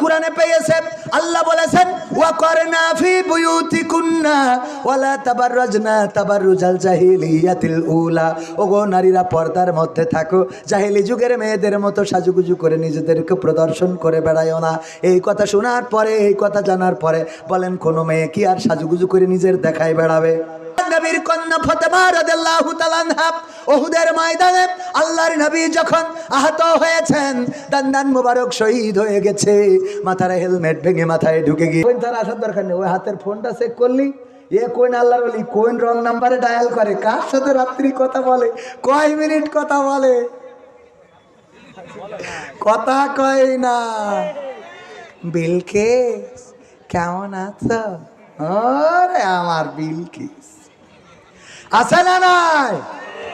কোরআনে পেয়েছে আল্লাহ বলেছেন ওয়া করনা ফি বুয়ুতিকুন্না, ওয়ালা তাবাররাজনা তাবাররুজাল জাহিলিয়াতিল উলা। ওগো নারীরা পর্দার মধ্যে থাকো, জাহিলি যুগের মেয়েদের মতো সাজুগুজু করে নিজেদেরকে প্রদর্শন করে বেড়ায়ও না। এই কথা শোনার পরে, এই কথা জানার পরে বলেন, কোনো মেয়ে কি আর সাজুগুজু করে নিজের দেখায় বেড়াবে? নবীর কন্যা ফতেমা রাদিয়াল্লাহু তাআলা ওহুদের ময়দানে আল্লাহর নবী যখন আহত হয়েছেন, দান্দান মুবারক শহীদ হয়ে গেছে। মাথার হেলমেট ভেঙে মাথায় ঢুকে গিয়ে তার আসার দরকার নেই, ওই হাতের ফোনটা চেক করলি, এ কোন আল্লাহর বলি কোন রং নাম্বারে ডায়াল করে, কার সাথে রাত্রি কথা বলে, কয় মিনিট কথা বলে? কথা কয় না। বিলকেস কেমন আছো? ওরে আমার বিলকিস আছে না নাই?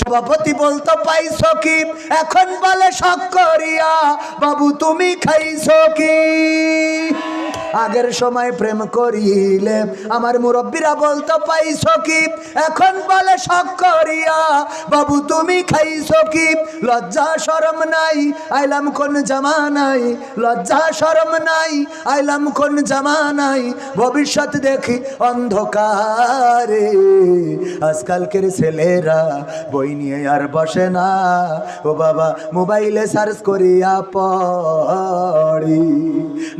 সভাপতি বলতো পাইছ কি এখন বলে শখ করিয়া বাবু তুমি খাইছো কি আগের সময় প্রেম করিলে, আমার মুরব্বীরা বলতো, পাইছো কি? এখন বলে, শখ করিয়া, বাবু তুমি খাইছো কি? লজ্জা, শরম নাই, আইলাম কোন জামা নাই। লজ্জা, শরম নাই, আইলাম কোন জামা নাই। ভবিষ্যৎ দেখি অন্ধকারে, আজকালকের ছেলেরা বই নিয়ে আর বসে না। ও বাবা, মোবাইলে সার্চ করিয়া পড়ি,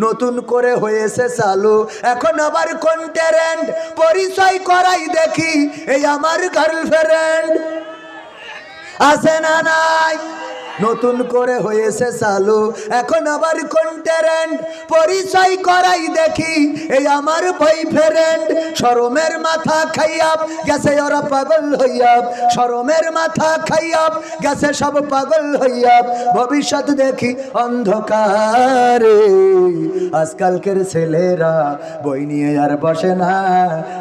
নতুন করে হয়েছে চালু এখন আবার কোন ট্যারেন্ট পরিচয় করাই দেখি, এই আমার গার্লফ্রেন্ড আছে না নাই? নতুন করে হয়েছে চালু। এখন আবার কোন ট্যারেন্ট পরিচয় করাই দেখি, এই আমার বয়ফ্রেন্ড শরমের মাথা খাইয়াব, গেছে ওরা পাগল হইয়া শরমের মাথা খাইয়াব, গেছে সব পাগল হইয়া ভবিষ্যৎ দেখি অন্ধকারে। আজকালকের ছেলেরা বই নিয়ে আর বসে না।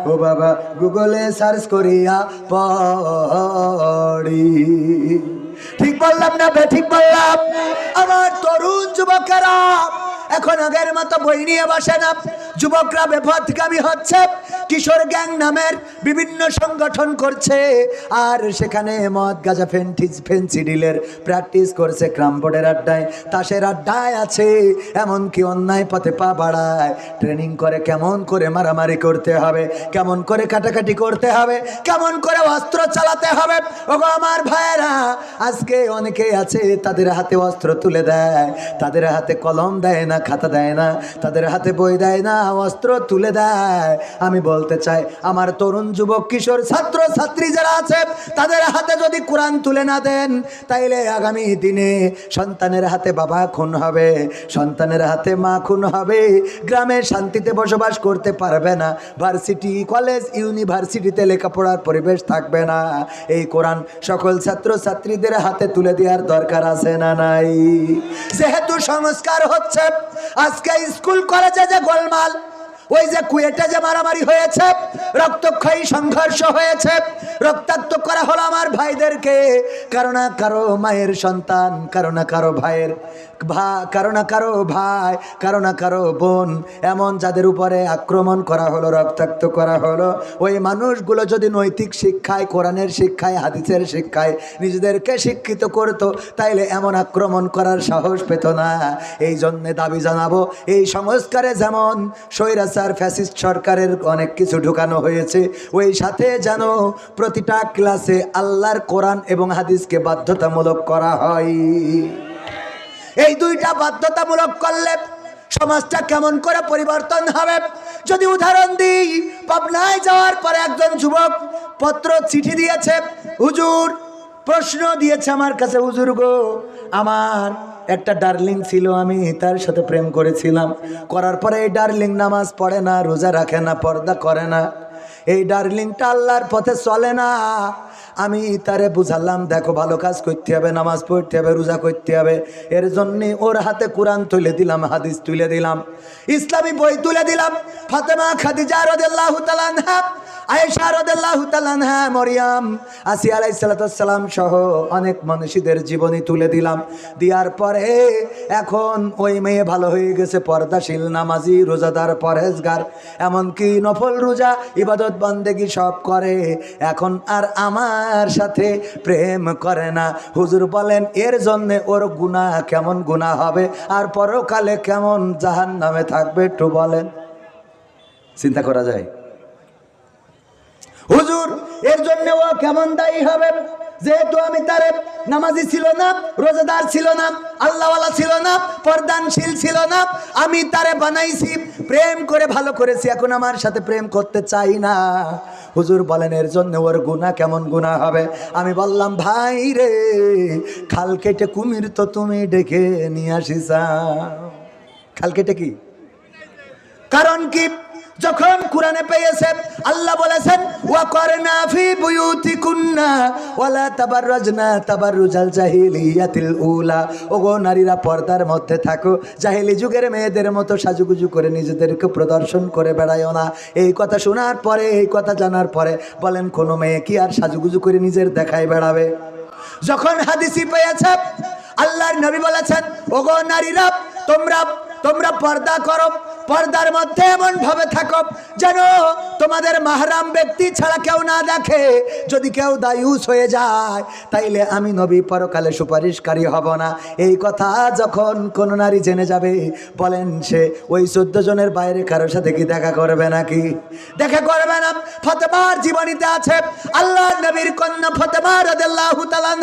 ও বাবা, গুগলে সার্চ করিয়া পড়ি। ঠিক বললাম না ঠিক বললাম। আমার তরুণ যুবকেরা এখন আগের মতো বই নিয়ে বসে না। যুবকরা বেপথগামী হচ্ছে। কিশোর গ্যাং নামের বিভিন্ন সংগঠন করছে। আর সেখানে মদ, গাজা, ফেন্টিজ ফেন্সিডিলের প্র্যাকটিস করছে ক্রামবোর্ডের আড্ডায়। তাসের আড্ডায় আছে, এমনকি অন্যায় পথে পা বাড়ায়। ট্রেনিং করে কেমন করে মারামারি করতে হবে, কেমন করে কাটাকাটি করতে হবে, কেমন করে অস্ত্র চালাতে হবে। ওগো আমার ভাইয়েরা, আজকে অনেকে আছে, তাদের হাতে অস্ত্র তুলে দেয়, তাদের হাতে কলম দেয় না খাতা দেয় না, তাদের হাতে বই দেয় না, অস্ত্র তুলে দেয়। আমি বলতে চাই, আমার তরুণ যুবক, কিশোর, ছাত্র, ছাত্রী যারা আছে, তাদের হাতে যদি কোরআন তুলে না দেন, তাইলে আগামী দিনে সন্তানের হাতে বাবা খুন হবে, সন্তানের হাতে মা খুন হবে। গ্রামে শান্তিতে বসবাস করতে পারবে না, ভার্সিটি, কলেজ, ইউনিভার্সিটিতে লেখাপড়ার পরিবেশ থাকবে না। এই কোরআন সকল ছাত্র ছাত্রীদের হাতে তুলে দেওয়ার দরকার আছে না নাই? যেহেতু সংস্কার হচ্ছে আজকে স্কুল কলেজে যে গোলমাল ওই যে কুয়েটে যে মারামারি হয়েছে, রক্তক্ষয়ী সংঘর্ষ হয়েছে, রক্তাক্ত করা হলো আমার ভাইদেরকে। কারও না কারও মায়ের সন্তান, কারও না কারও ভাইয়ের ভা, কারও না কারও ভাই, কারও না কারও বোন। এমন যাদের উপরে আক্রমণ করা হলো, রক্তাক্ত করা হলো। ওই মানুষগুলো যদি নৈতিক শিক্ষায়, কোরআনের শিক্ষায়, হাদিসের শিক্ষায় নিজেদেরকে শিক্ষিত করতো, তাইলে এমন আক্রমণ করার সাহস পেত না। এই জন্যে দাবি জানাব, এই সংস্কারে যেমন স্বৈরাচার ফ্যাসিস্ট সরকারের অনেক কিছু ঢুকানো হয়েছে। ওই সাথে যেন প্রতিটা ক্লাসে আল্লাহর কোরআন এবং হাদিসকে বাধ্যতামূলক করা হয়। এই দুইটা বাধ্যতামূলক করলে সমাজটা কেমন করে পরিবর্তন হবে? যদি উদাহরণ দিই, পাবনায় যাওয়ার পরে একজন যুবক পত্র চিঠি দিয়েছে, হুজুর, প্রশ্ন দিয়েছে আমার কাছে, হুজুর গো, আমার একটা ডার্লিং ছিল, আমি তার সাথে প্রেম করেছিলাম। করার পরে এই ডার্লিং নামাজ পড়ে না, রোজা রাখে না, পর্দা করে না। এই ডার্লিংটা আল্লাহর পথে চলে না। আমি তারে বুঝালাম, দেখো, ভালো কাজ করতে হবে, নামাজ পড়তে হবে, রোজা করতে হবে। এর জন্যে ওর হাতে কোরআন তুলে দিলাম, হাদিস তুলে দিলাম। ইসলামী বই তুলে দিলাম। ফাতেমা খাদিজা রদেল্লাহ তালানহা অনেক মানুষীদের জীবনী তুলে দিলাম। দেওয়ার পরে এখন ওই মেয়ে ভালো হয়ে গেছে, পর্দাশীল, নামাজি, রোজাদার পরেজগার এমনকি নফল রোজা, ইবাদত, বন্দেগি সব করে। এখন আর আমার সাথে প্রেম করে না। হুজুর বলেন, এর জন্যে ওর গুণা কেমন গুণা হবে? আর পরকালে কেমন জাহান নামে থাকবে? একটু বলেন। চিন্তা করা যায়? হুজুর, এর জন্য ও কেমন দায়ী হবে যেহেতু আমি তার নামাজি ছিল না, রোজাদার ছিল না, আল্লাহওয়ালা ছিল না, পর্দানশীল ছিল না, আমি তারে বানাইছি, প্রেম করে ভালো করেছি, এখন আমার সাথে প্রেম করতে চাই না। হুজুর বলেন, এর জন্য ওর গুণা কেমন গুণা হবে? আমি বললাম, ভাই রে, খাল কেটে কুমির তো তুমি ডেকে নিয়ে আসিস খাল কেটে কি? কারণ কি? যখন কোরআনে পেয়েছেন, আল্লাহ বলেছেন ওয়া করনা ফি বুয়ুতিকুন্না ওয়ালা তাবাররাজনা তাবাররুজাল জাহিলিয়াতিল উলা। ওগো নারীরা পর্দার মধ্যে থাকো, জাহিলি যুগের মেয়েদের মতো সাজুগুজু করে নিজেদেরকে প্রদর্শন করে বেড়ায়ও না। এই কথা শোনার পরে, এই কথা জানার পরে বলেন, কোনো মেয়ে কি আর সাজুগুজু করে নিজের দেখায় বেড়াবে? যখন হাদিসি পেয়েছে, আল্লাহর নবী বলেছেন, ওগো নারীরা, তোমরা তোমরা পর্দা করো পর্দার মধ্যে এমন ভাবে থাকো যেন তোমাদের মাহরাম ব্যক্তি ছাড়া কেউ না দেখে। যদি কেউ দায়ুস হয়ে যায়, তাইলে আমি নবী পরকালে সুপারিশকারী হব না। এই কথা যখন কোন নারী জেনে যাবে, বলেন সে, ওই চোদ্দ জনের বাইরে কারোর সাথে কি দেখা করবে নাকি? দেখা করবে না। ফতেমার জীবনীতে আছে আল্লাহ নবীর কন্যা ফতেমা রাদিয়াল্লাহু তাআলা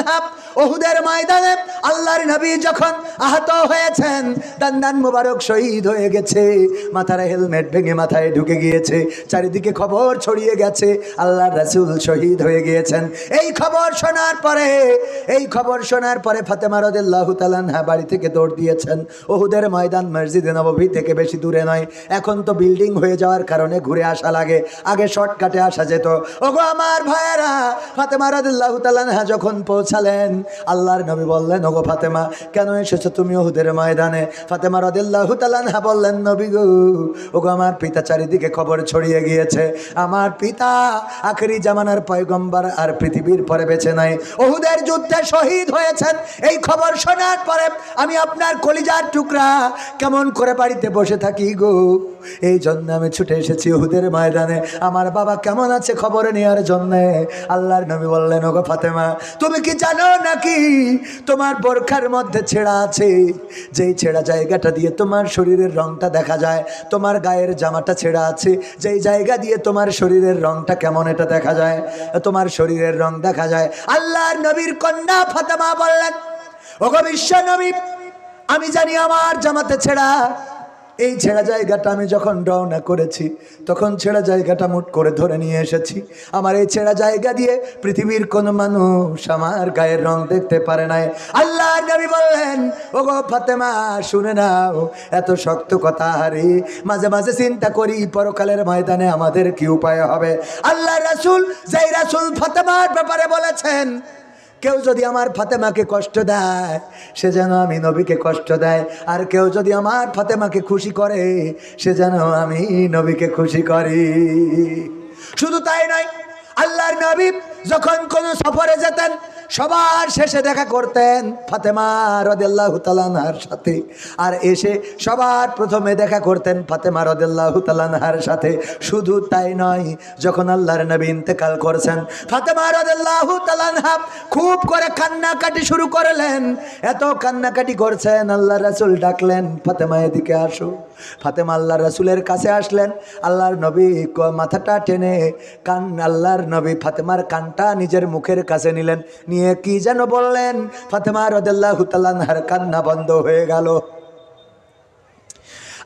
ওহুদের ময়দানে আল্লাহর নবী যখন আহত হয়েছেন, দান্দান মুবারক শহীদ হয়ে গেছে। মাথার হেলমেট ভেঙে মাথায় ঢুকে গিয়েছে। চারিদিকে খবর ছড়িয়ে গেছে। আল্লাহর রাসূল শহীদ হয়ে গিয়েছেন। এই খবর শোনার পরে, এই খবর শোনার পরে ফাতেমা রাদিয়াল্লাহু তাআলা বাড়ি থেকে দৌড় দিয়েছেন। ওহুদের ময়দান মসজিদে নববী থেকে বেশি দূরে নয়। এখন তো বিল্ডিং হয়ে যাওয়ার কারণে ঘুরে আসা লাগে। আগে শর্টকাটে আসা যেত। ওগো আমার ভাইয়েরা, ফাতেমা রাদিয়াল্লাহু তাআলা যখন পৌঁছালেন, আল্লাহর নবী বললেন, ওগো ফাতেমা, কেন এসেছ তুমি ওহুদের ময়দানে? ফাতেমা রাদিয়াল্লাহু তাআলা বললেন, নবী গো ওগো, আমার পিতা চারিদিকে খবর ছড়িয়ে গিয়েছে। আমার পিতা আখেরি জামানার পয়গম্বর আর পৃথিবীর পরে বেছে নাই। ওহুদের যুদ্ধে শহীদ হয়েছেন। এই খবর শোনার পরে আমি আপনার কলিজার টুকরা কেমন করে বাড়িতে বসে থাকি গো? এই জন্য আমি ছুটে এসেছি ওহুদের ময়দানে। আমার বাবা কেমন আছে খবর নেওয়ার জন্যে? আল্লাহর নবী বললেন, ওগো ফাতেমা, তুমি কি জানো নাকি তোমার বোরখার মধ্যে ছেঁড়া আছে? যেই ছেঁড়া জায়গাটা দিয়ে তোমার শরীরের রংটা দেখা যায় তোমার গায়ের জামাটা ছেঁড়া আছে, যেই জায়গা দিয়ে তোমার শরীরের রংটা কেমন এটা দেখা যায়? তোমার শরীরের রং দেখা যায়। আল্লাহর নবীর কন্যা ফাতেমা বললেন, ওগো বিশ্ব নবী, আমি জানি আমার জামাতে ছেঁড়া এই ছেঁড়া জায়গাটা আমি যখন রওনা করেছি, তখন ছেঁড়া জায়গাটা মুট করে ধরে নিয়ে এসেছি। আমার এই ছেঁড়া জায়গা দিয়ে পৃথিবীর কোনো মানুষ আমার গায়ের রং দেখতে পারে নাই। আল্লাহ নবী বললেন ও গো ফাতেমা, শুনে নাও, এত শক্ত কথা হারি মাঝে মাঝে চিন্তা করি, পরকালের ময়দানে আমাদের কি উপায় হবে? আল্লাহ রাসুল, যেই রাসুল ফাতেমার ব্যাপারে বলেছেন কেউ যদি আমার ফাতেমাকে কষ্ট দেয়, সে যেন আমি নবীকে কষ্ট দেয়। আর কেউ যদি আমার ফাতেমাকে খুশি করে, সে যেন আমি নবীকে খুশি করি। শুধু তাই নয়, আল্লাহর নবী যখন কোনো সফরে যেতেন সবার শেষে দেখা করতেন ফাতেমা রদেল্লাহ তালানহার সাথে। আর এসে সবার প্রথমে দেখা করতেন ফাতেমা রদেল্লাহ তালানহার সাথে। শুধু তাই নয়, যখন আল্লাহর নবী ইন্তেকাল করছেন, ফাতেমা রদেল্লাহ তালানহা খুব করে কান্নাকাটি শুরু করলেন। এত কান্নাকাটি করছেন আল্লাহ রাসুল ডাকলেন, ফাতেমা, এদিকে আসো। ফাতেমা আল্লাহ রাসুলের কাছে আসলেন। আল্লাহর নবী মাথাটা টেনে কান, আল্লাহর নবী ফাতেমার কানটা নিজের মুখের কাছে নিলেন। নিয়ে কি যেন বললেন, ফাতেমা রদেল্লাহ তালানহার কান্না বন্ধ হয়ে গেল।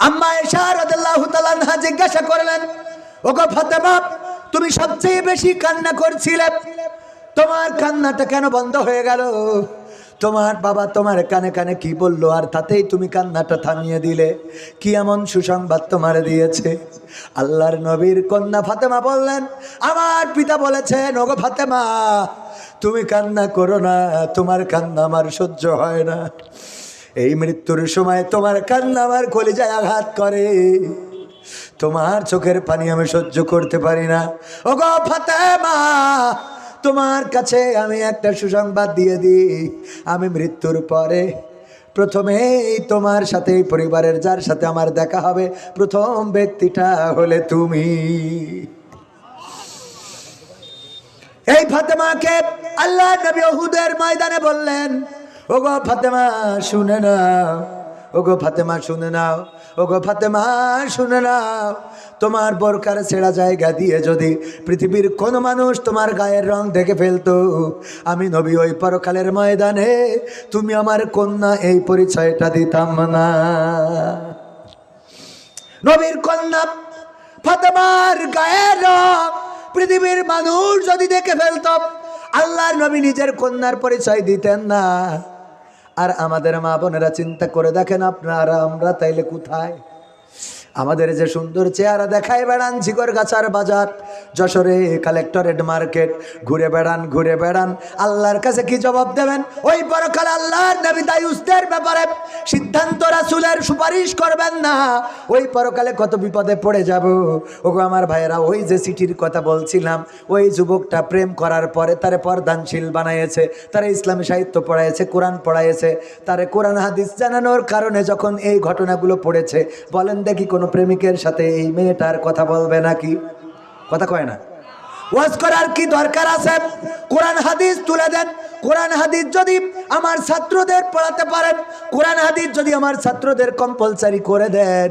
আম্মা এশা রদেল্লাহ তালানহা জিজ্ঞাসা করলেন, ওগো ফাতেমা, তুমি সবচেয়ে বেশি কান্না করছিলে? তোমার কান্নাটা কেন বন্ধ হয়ে গেল? তোমার বাবা তোমার কানে কানে কি বলল? আর তাতেই তুমি কান্নাটা থামিয়ে দিলে। কি এমন সুসংবাদ তোমার দিয়েছে? আল্লাহর নবীর কন্যা ফাতেমা বললেন, আমার পিতা বলেছেন, ওগো ফাতেমা, তুমি কান্না করো না, তোমার কান্না আমার সহ্য হয় না। এই মৃত্যুর সময় তোমার কান্না আমার কলিজায় আঘাত করে। তোমার চোখের পানি আমি সহ্য করতে পারি না। ও গো ফাতেমা তোমার কাছে আমি একটা সুসংবাদ দিয়ে দিই। আমি মৃত্যুর পরে প্রথমেই তোমার সাথে পরিবারের যার সাথে আমার দেখা হবে, প্রথম ব্যক্তিটা হলে তুমি। এই ফাতেমাকে আল্লাহ নবী ওহুদের ময়দানে বললেন, ওগো ফাতেমা, শুনে নাও। ওগো ফাতেমা, শুনে নাও। ওগো ফাতেমা, শুনে নাও। তোমার বরকার ছেঁড়া জায়গা দিয়ে যদি পৃথিবীর কোন মানুষ তোমার গায়ের রং দেখে ফেলতো, আমি নবী ওই পরকালের ময়দানে তুমি আমার কন্যা এই পরিচয়টা দিতাম না। নবীর কন্যা ফাতেমার গায়ের রং পৃথিবীর মানুষ যদি দেখে ফেলত, আল্লাহর নবী নিজের কন্যার পরিচয় দিতেন না। আর আমাদের মা বোনেরা চিন্তা করে দেখেন আপনারা, আমরা তাইলে কোথায়? আমাদের যে সুন্দর চেহারা দেখায় বেড়ান ঝিকর গাছার বাজার। যশোরে কালেক্টরেট মার্কেট ঘুরে বেড়ান ঘুরে বেড়ান। আল্লাহর কাছে কি জবাব দেবেন? ওই পরকাল আল্লাহর নবী দায়ুস্তের ব্যাপারে সিদ্ধান্ত রাসুলের সুপারিশ করবেন না। ওই পরকালে কত বিপদে পড়ে যাব। ওগো আমার ভাইয়েরা, ওই যে সিটির কথা বলছিলাম, ওই যুবকটা প্রেম করার পরে তারে পর্দানশীল বানাইছে তারা ইসলামী সাহিত্য পড়াইছে কোরআন পড়াইছে তারে কোরআন হাদিস জানানোর কারণে যখন এই ঘটনাগুলো পড়েছে, বলেন দেখি কোনো প্রেমিকের সাথে এই মেয়েটার কথা বলবে নাকি? কথা কয় না। ওয়াজ করার কি দরকার আছে? কোরআন হাদিস তুলে দেন। কোরআন হাদিস যদি আমার ছাত্রদের পড়াতে পারেন, কোরআন হাদিস যদি আমার ছাত্রদের কম্পালসারি করে দেন,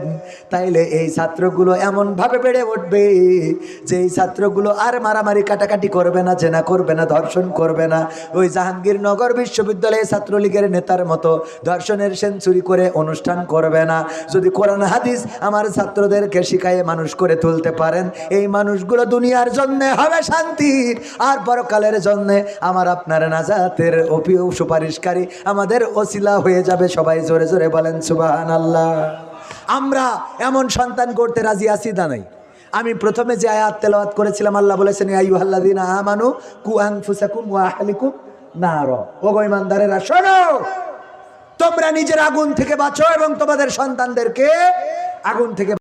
তাইলে এই ছাত্রগুলো এমনভাবে বেড়ে উঠবে যে এই ছাত্রগুলো আর মারামারি কাটাকাটি করবে না, জেনা করবে না, ধর্ষণ করবে না। ওই জাহাঙ্গীরনগর বিশ্ববিদ্যালয়ে ছাত্রলীগের নেতার মতো ধর্ষণের সেঞ্চুরি করে অনুষ্ঠান করবে না। যদি কোরআন হাদিস আমার ছাত্রদেরকে শিখায়ে মানুষ করে তুলতে পারেন, এই মানুষগুলো দুনিয়ার জন্যে হবে। শান্তি আর পরকালের জন্যে আমার আপনার নাজাতের অপিও সুপারিশকারী আমাদের ওসিলা হয়ে যাবে। সবাই জোরে জোরে বলেন সুবাহান আল্লাহ আমরা এমন সন্তান করতে রাজি আছি না নাই। আমি প্রথমে যে আয়াত তেলাওয়াত করেছিলাম, আল্লাহ বলেছেন আইয়ুহাল্লাযীনা আমানু কু আনফুসাকুম ওয়া আহলিকুম নার। ও ইমানদারেরা, শোনো! তোমরা নিজের আগুন থেকে বাঁচো এবং তোমাদের সন্তানদেরকে আগুন থেকে